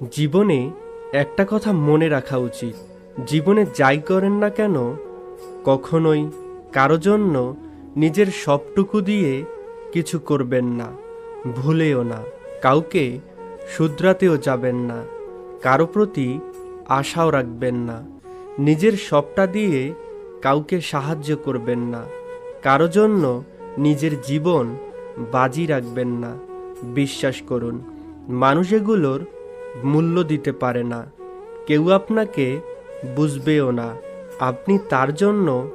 জীবনে একটা কথা মনে রাখা উচিত। জীবনে যাই করেন না কেন, কখনোই কারও জন্য নিজের সবটুকু দিয়ে কিছু করবেন না, ভুলেও না। কাউকে শুধরাতেও যাবেন না, কারও প্রতি আশাও রাখবেন না। নিজের সবটা দিয়ে কাউকে সাহায্য করবেন না, কারও জন্য নিজের জীবন বাজি রাখবেন না। বিশ্বাস করুন, মানুষ এগুলোর মূল্য দিতে পারে না। কেউ আপনাকে বুঝবেও না। আপনি তার জন্য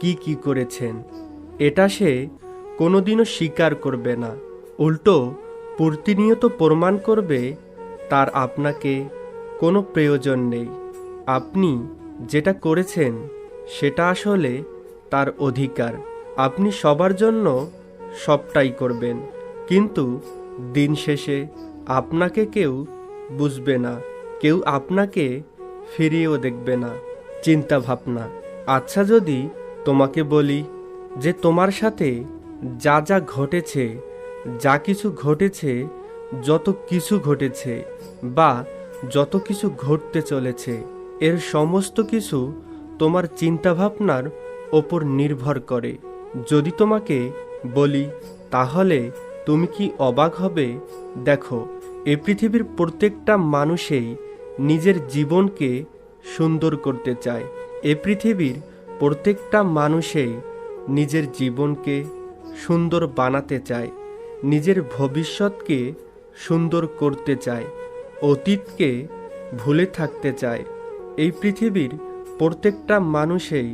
কি কি করেছেন, এটা সে কোনোদিনও স্বীকার করবে না। উল্টো, প্রতিনিয়ত প্রমাণ করবে তার আপনাকে কোনো প্রয়োজন নেই। আপনি যেটা করেছেন, সেটা আসলে তার অধিকার। আপনি সবার জন্য সবটাই করবেন। কিন্তু দিন শেষে আপনাকে কেউ বুঝবে না। কেউ আপনাকে ফিরিয়েও দেখবে না। চিন্তা ভাবনা। আচ্ছা যদি তোমাকে বলি যে তোমার সাথে যা যা ঘটেছে, যা কিছু ঘটেছে, যত কিছু ঘটেছে বা যত কিছু ঘটতে চলেছে, এর সমস্ত কিছু তোমার চিন্তাভাবনার ওপর নির্ভর করে। যদি তোমাকে বলি, তাহলে তুমি কি অবাক হবে? দেখো, এ পৃথিবীর প্রত্যেকটা মানুষেই নিজের জীবনকে সুন্দর করতে চায়। এ পৃথিবীর প্রত্যেকটা মানুষেই নিজের জীবনকে সুন্দর বানাতে চায়, নিজের ভবিষ্যৎকে সুন্দর করতে চায়, অতীতকে ভুলে থাকতে চায়। এই পৃথিবীর প্রত্যেকটা মানুষেই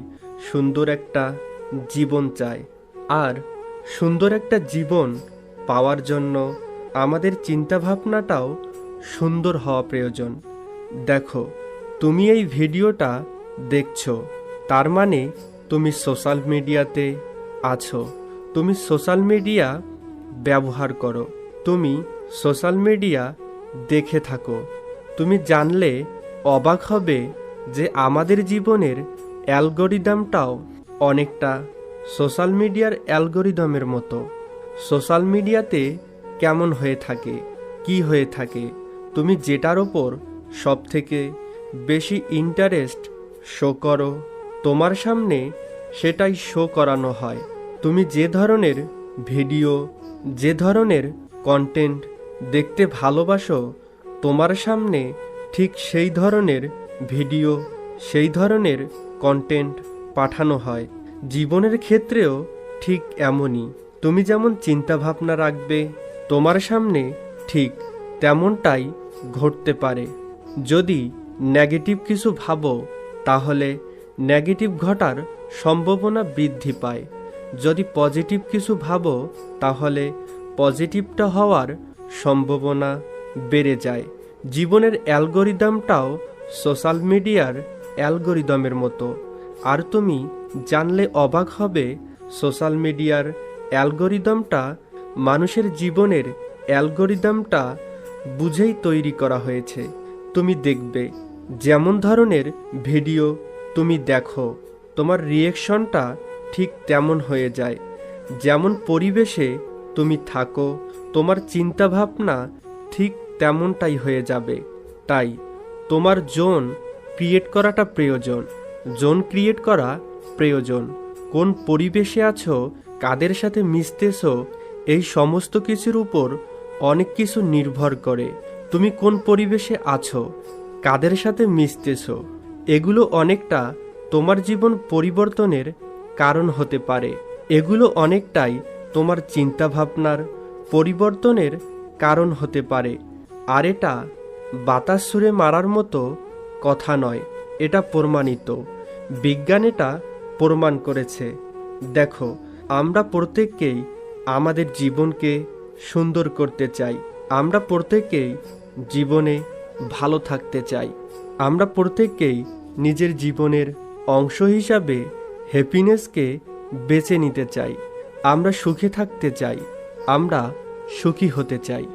সুন্দর একটা জীবন চায়, আর সুন্দর একটা জীবন পাওয়ার জন্য আমাদের চিন্তাভাবনাটাও সুন্দর হওয়া প্রয়োজন। দেখো, তুমি এই ভিডিওটা দেখছ, তার মানে তুমি সোশ্যাল মিডিয়াতে আছো। তুমি সোশ্যাল মিডিয়া ব্যবহার করো। তুমি সোশ্যাল মিডিয়া দেখে থাকো। তুমি জানলে অবাক হবে যে আমাদের জীবনের অ্যালগোরিদমটাও অনেকটা সোশ্যাল মিডিয়ার অ্যালগোরিদমের মতো। সোশ্যাল মিডিয়াতে কেমন হয়ে থাকে, কি হয়ে থাকে, তুমি যেটার ওপর সব থেকে বেশি ইন্টারেস্ট শো করো, তোমার সামনে সেটাই শো করানো হয়। তুমি যে ধরনের ভিডিও যে ধরনের কন্টেন্ট দেখতে ভালোবাসো, তোমার সামনে ঠিক সেই ধরনের ভিডিও সেই ধরনের কন্টেন্ট পাঠানো হয়। জীবনের ক্ষেত্রেও ঠিক এমনই। তুমি যেমন চিন্তা ভাবনা রাখবে, তোমার সামনে ঠিক তেমনটাই ঘটতে পারে। যদি নেগেটিভ কিছু ভাবো, তাহলে নেগেটিভ ঘটার সম্ভাবনা বৃদ্ধি পায়। যদি পজিটিভ কিছু ভাবো, তাহলে পজিটিভটা হওয়ার সম্ভাবনা বেড়ে যায়। জীবনের অ্যালগোরিদমটাও সোশ্যাল মিডিয়ার অ্যালগোরিদমের মতো। আর তুমি জানলে অবাক হবে, সোশ্যাল মিডিয়ার অ্যালগোরিদমটা মানুষের জীবনের অ্যালগোরিদমটা বুঝেই তৈরি করা হয়েছে। তুমি দেখবে, যেমন ধরনের ভিডিও তুমি দেখো, তোমার রিয়েকশনটা ঠিক তেমন হয়ে যায়। যেমন পরিবেশে তুমি থাকো, তোমার চিন্তাভাবনা ঠিক তেমনটাই হয়ে যাবে। তাই, তোমার জোন ক্রিয়েট করাটা প্রয়োজন, জোন ক্রিয়েট করা প্রয়োজন। কোন পরিবেশে আছো, কাদের সাথে মিশতেছো, এই সমস্ত কিছুর উপর অনেক কিছু নির্ভর করে। তুমি কোন পরিবেশে আছো, কাদের সাথে মিশতেছো, এগুলো অনেকটা তোমার জীবন পরিবর্তনের কারণ হতে পারে। এগুলো অনেকটাই তোমার চিন্তাভাবনার পরিবর্তনের কারণ হতে পারে। আর এটা বাতাস সুরে মারার মতো কথা নয়, এটা প্রমাণিত। বিজ্ঞান এটা প্রমাণ করেছে। দেখো, আমরা প্রত্যেককেই আমাদের জীবনকে সুন্দর করতে চাই। আমরা প্রত্যেকেই জীবনে ভালো থাকতে চাই। আমরা প্রত্যেকেই নিজের জীবনের অংশ হিসাবে হ্যাপিনেসকে বেছে নিতে চাই। আমরা সুখে থাকতে চাই। আমরা সুখী হতে চাই।